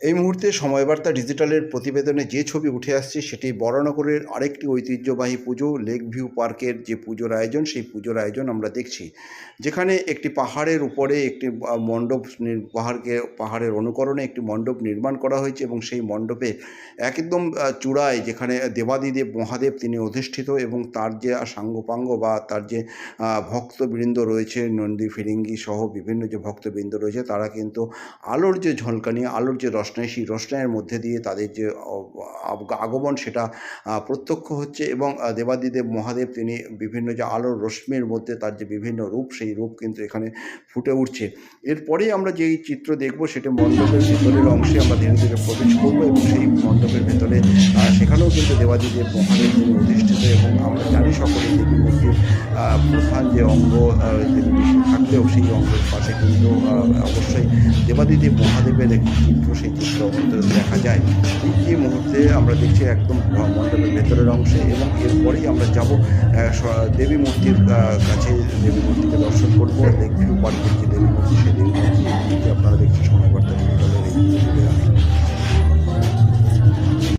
এই মুহূর্তে সময়বার্তা ডিজিটালের প্রতিবেদনে যে ছবি উঠে আসছে, সেটি বরানগরের আরেকটি ঐতিহ্যবাহী পুজো লেক ভিউ পার্কের যে পুজোর আয়োজন, সেই পুজোর আয়োজন আমরা দেখছি। যেখানে একটি পাহাড়ের উপরে একটি মণ্ডপ পাহাড়কে, পাহাড়ের অনুকরণে একটি মণ্ডপ নির্মাণ করা হয়েছে এবং সেই মণ্ডপে একদম চূড়ায় যেখানে দেবাদিদেব মহাদেব তিনি অধিষ্ঠিত এবং তার যে সাঙ্গপাঙ্গ বা তার যে ভক্তবৃন্দ রয়েছে, নন্দী, ফিরিঙ্গি সহ বিভিন্ন যে ভক্তবৃন্দ রয়েছে, তারা কিন্তু আলোর যে ঝলকানি, আলোর যে রসনাই সেই রসনাইয়ের মধ্যে দিয়ে তাদের যে আগমন সেটা প্রত্যক্ষ হচ্ছে এবং দেবাদিদেব মহাদেব তিনি বিভিন্ন যে আলোর রশ্মির মধ্যে তার যে বিভিন্ন রূপ, সেই রূপ কিন্তু এখানে ফুটে উঠছে। এরপরেই আমরা যেই চিত্র দেখব সেটা মণ্ডপের ভেতরের অংশে আমরা ধীরে ধীরে প্রবেশ করব এবং সেই মণ্ডপের ভেতরে সেখানেও কিন্তু দেবাদিদেব মহাদেব তিনি অধিষ্ঠিত এবং আমরা জানি সকলে দেবী মূর্তির প্রধান যে অঙ্গ থাকলেও সেই অঙ্গের পাশে কিন্তু অবশ্যই দেবাদিদেব মহাদেবের একটি চিত্র সেই চিত্র দেখা যায়। এই মুহূর্তে আমরা দেখছি একদম মণ্ডপের ভেতরের অংশে এবং এরপরেই আমরা যাব দেবী মূর্তির কাছে। দেবী মূর্তিকে দর্শন করব, দেখবি পার্কের